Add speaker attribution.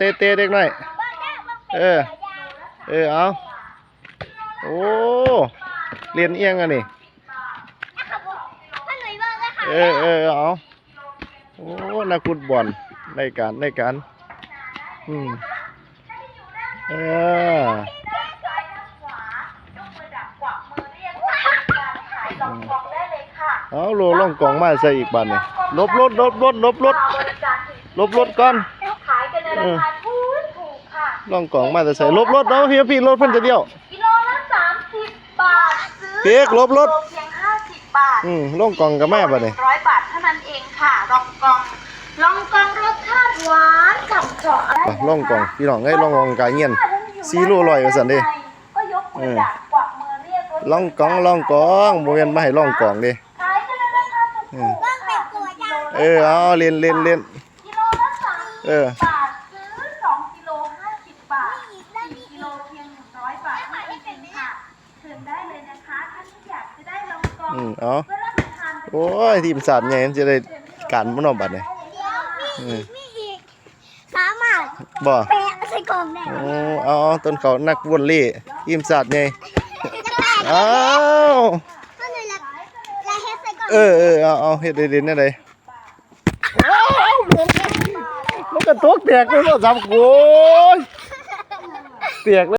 Speaker 1: เตะเตะเด็กหน่อย เออ เออ เอาโอ้เรียนเอียงอะนี่เออเออเอาโอ้นักฟุตบอลในการในการอืมเออเอาโลล่องกล่องมาใส่อีกบันนี่ลบรถลบรถลบรถลบรถก่อน
Speaker 2: กันในราคาถูกถูกค่ะ
Speaker 1: ล่องกล่องมาจะใส่ลบรถเนาะพี่พี่รถเพิ่นจะเดียว
Speaker 2: กิโลละสามสิบบาทซื้อ
Speaker 1: เปียกลบรถ
Speaker 2: โลเพียงห้าสิบบาท
Speaker 1: อืมล่องกล่องกับแม่บัดนี่
Speaker 2: ร้อยบาทเท่านั้นเองค่ะลองกองลองกองรสชาติหวานฉ่ำเจาะ
Speaker 1: ไปล่องกล่องพี่น้องเอ้ยล่องกล่องกายเงียน ซีโร่ร้อยว่าซั่นเด้
Speaker 2: ก็ยกมือดักกวักมือเรียกรถ
Speaker 1: ล่องกล่องล่องกล่องบ่แม่นมาให้ล่องกล่องเด้
Speaker 2: ขายกันในราคาถูก
Speaker 1: อืม
Speaker 2: ต้องเป็นตัวจัง
Speaker 1: เออเอาเล่นเล่นเล่น
Speaker 2: กิโลละสาม
Speaker 1: เออ
Speaker 2: บาทซื้อสองกิโลห้าสิบบาทสี่กิโลเพียงหนึ่งร้อยบาทเท่านั้นเองค่ะเชิญได้เลยนะคะท่านที่อยากจะได้ลองกอง
Speaker 1: อืมเอา
Speaker 2: เพื่อรับประทานเป็น
Speaker 1: โอ้ยทีมสาดใหญ่มันจะได้การบ่เนาะบัดนี่
Speaker 3: เดี๋ยวมี
Speaker 1: อื
Speaker 3: อี
Speaker 1: ม
Speaker 3: กมีอีกสามารถ
Speaker 1: บ่
Speaker 3: แปะใส่กล่องได้
Speaker 1: โอ้เอาเอาต้นเขานักวอลเลย์ทีมสาดใหญ่
Speaker 3: จะแปะ
Speaker 1: เอา
Speaker 3: ก็เลยละละเฮ็ดใส่กล่อง
Speaker 1: เออเออเอาเอาเฮ็ดได้เด่นได้ไดมันก็ตกแตกเลยเนาะจับโอ้ยแตกเลย